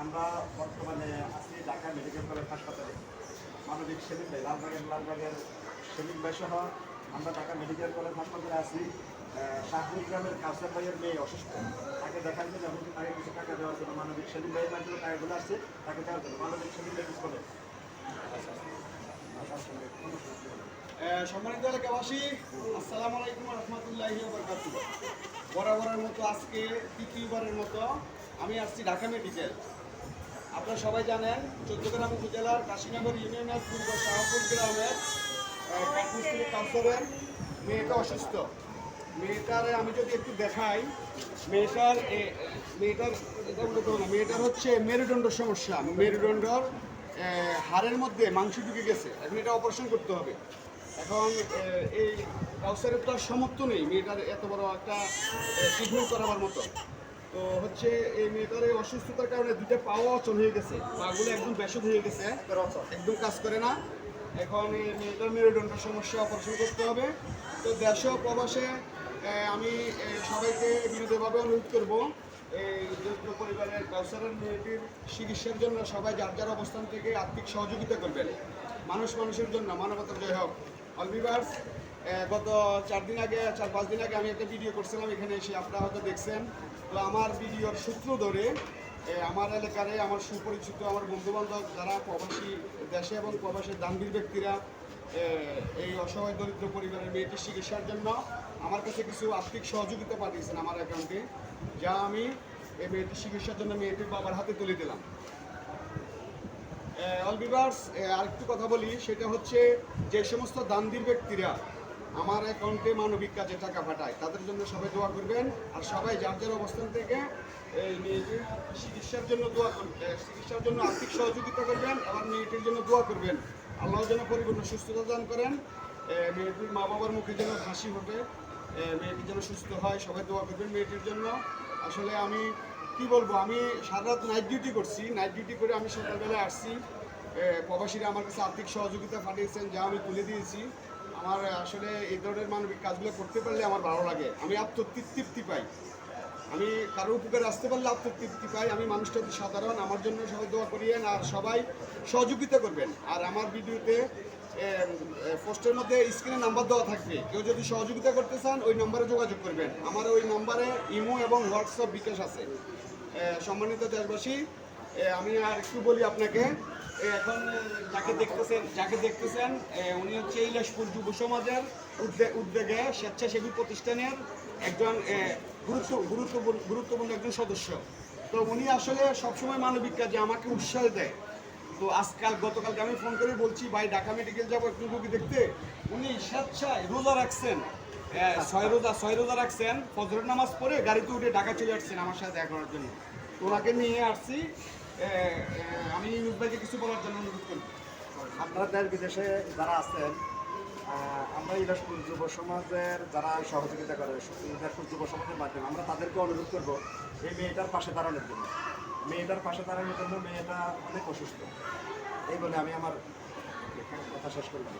আমরা বর্তমানে আছি ঢাকা মেডিকেল কলেজ হাসপাতালে। মানবিক সেলিম ভাই লালবাগের লালবাগের সেলিম ভাই সহ আমরা ঢাকা মেডিকেল কলেজ হাসপাতালে আছি। শাহপুর গ্রামের কাউসার ভাইয়ের মেয়ে অসুস্থ। তাকে দেখার জন্য এবং তাকে কিছু টাকা দেওয়ার জন্য মানবিক সেলিম ভাইয়ের মাধ্যমে টাকাগুলো আসছে। তাকে দেওয়ার জন্য মানবিক সেলিম ভাই আহ, সম্মানিত এলাকাবাসী আসসালামু আলাইকুম রহমতুল্লাহি বরকাত বরাবরের মতো আজকে তৃতীয়বারের মতো আমি আসছি ঢাকা মেডিকেল। আপনারা সবাই জানেন চৌদ্দগ্রাম উপজেলার কাশীনগর ইউনিয়নের পূর্ব শাহপুর গ্রামের কাঠমিস্ত্রি মেয়েটা অসুস্থ। মেয়েটারে আমি যদি একটু দেখাই মেয়েটার মেয়েটার না, মেয়েটার হচ্ছে মেরুদণ্ড সমস্যা। মেরুদণ্ডর হাড়ের মধ্যে মাংস ঢুকে গেছে। এখন এটা অপারেশন করতে হবে। এখন এই কাউসারের তো আর সামর্থ্য নেই মেয়েটার এত বড় একটা ট্রিটমেন্ট করাবার মতো। তো হচ্ছে, এই মেয়েটার এই অসুস্থতার কারণে দুটো পাও অচল হয়ে গেছে। পাগুলো একদম ব্যাসদ হয়ে গেছে একদম কাজ করে না। এখন এই মেয়েটার মেরুদণ্ড সমস্যা অপারেশন করতে হবে। তো দেশ প্রবাসে আমি সবাইকে বিনোদভাবে অনুরোধ করব এই দরিদ্র পরিবারের কাউসারের মেয়েটির চিকিৎসার জন্য সবাই যার যার অবস্থান থেকে আর্থিক সহযোগিতা করবেন। মানুষ মানুষের জন্য, মানবতার জয় হোক। অলবিভার্স গত চার দিন আগে, চার পাঁচ দিন আগে আমি একটা ভিডিও করছিলাম, এখানে এসে আপনারা হয়তো দেখছেন। তো আমার ভিডিওর সূত্র ধরে আমার এলাকারে আমার সুপরিচিত আমার বন্ধুবান্ধব যারা প্রবাসী দেশে এবং প্রবাসের দানবীর ব্যক্তিরা এই অসহায় দরিদ্র পরিবারের মেয়েটির চিকিৎসার জন্য আমার কাছে কিছু আর্থিক সহযোগিতা পাঠিয়েছেন আমার অ্যাকাউন্টে যা আমি এই মেয়েটির চিকিৎসার জন্য মেয়েটির বাবার হাতে তুলে দিলাম। অলবিভার্স আরেকটু কথা বলি, সেটা হচ্ছে যে সমস্ত দানবীর ব্যক্তিরা আমার অ্যাকাউন্টে মানবিক কাজে টাকা পাঠায়, তাদের জন্য সবাই দোয়া করবেন। আর সবাই যার যার অবস্থান থেকে চিকিৎসার জন্য দোয়া করবেন চিকিৎসার জন্য আর্থিক সহযোগিতা করবেন এবং মেয়েটির জন্য দোয়া করবেন। আল্লাহ যেন পরিপূর্ণ সুস্থতা দান করেন মেয়েটির মা বাবার মুখে যেন হাসি হবে মেয়েটি যেন সুস্থ হয়, সবাই দোয়া করবেন মেয়েটির জন্য। আসলে আমি কি বলব, আমি সারা রাত নাইট ডিউটি করছি নাইট ডিউটি করে আমি সকালবেলায় আসছি। প্রবাসীরা আমার কাছে আর্থিক সহযোগিতা পাঠিয়েছেন, যা আমি তুলে দিয়েছি। আমার আসলে এই ধরনের মানবিক কাজগুলো করতে পারলে আমার ভালো লাগে। আমি আত্মতৃপ্তি পাই। আমি কারও উপকারে আসতে পারলে আত্মতৃপ্তি পাই। আমি মানুষটা সাধারণ। আমার জন্য সবাই দোয়া করিয়েন আর সবাই সহযোগিতা করবেন। আর আমার ভিডিওতে পোস্টের মধ্যে স্ক্রিনে নাম্বার দেওয়া থাকবে। কেউ যদি সহযোগিতা করতে চান, ওই নম্বরে যোগাযোগ করবেন। আমার ওই নম্বরে ইমো এবং হোয়াটসঅ্যাপ বিকাশ আছে। সম্মানিত দেশবাসী আমি আর একটু বলি আপনাকে এখন যাকে দেখতেছেন যাকে দেখতেছেন উনি হচ্ছে ইলাসপুর যুব সমাজের উদ্যোগ উদ্যোগে স্বেচ্ছাসেবী প্রতিষ্ঠানের একজন গুরুত্ব, গুরুত্বপূর্ণ গুরুত্বপূর্ণ একজন সদস্য। তো উনি আসলে সবসময় মানবিক কাজে আমাকে উৎসাহ দেয়। তো আজকাল, গতকালকে আমি ফোন করে বলছি, ভাই, ঢাকা মেডিকেল যাব একটু রুগী দেখতে। উনি স্বেচ্ছায় রোজা রাখছেন। ছয় রোজা ছয় রোজা রাখছেন ফজরের নামাজ পড়ে গাড়িতে উঠে ঢাকা চলে আসছেন আমার সাথে দেখা করার জন্য। ওনাকে নিয়ে আসছি। আমি ইউনুস ভাইকে কিছু বলার জন্য অনুরোধ করি। আপনারা দেশ বিদেশে যারা আছেন আমরা ইলাসপুর যুব সমাজের যারা সহযোগিতা করে ইলাসপুর যুব সমাজের মাধ্যমে আমরা তাদেরকে অনুরোধ করব এই মেয়েটার পাশে দাঁড়ানোর জন্য। মেয়েটার পাশে দাঁড়ানোর জন্য মেয়েটা অনেক অসুস্থ। এই বলে আমি আমার কথা শেষ করলাম।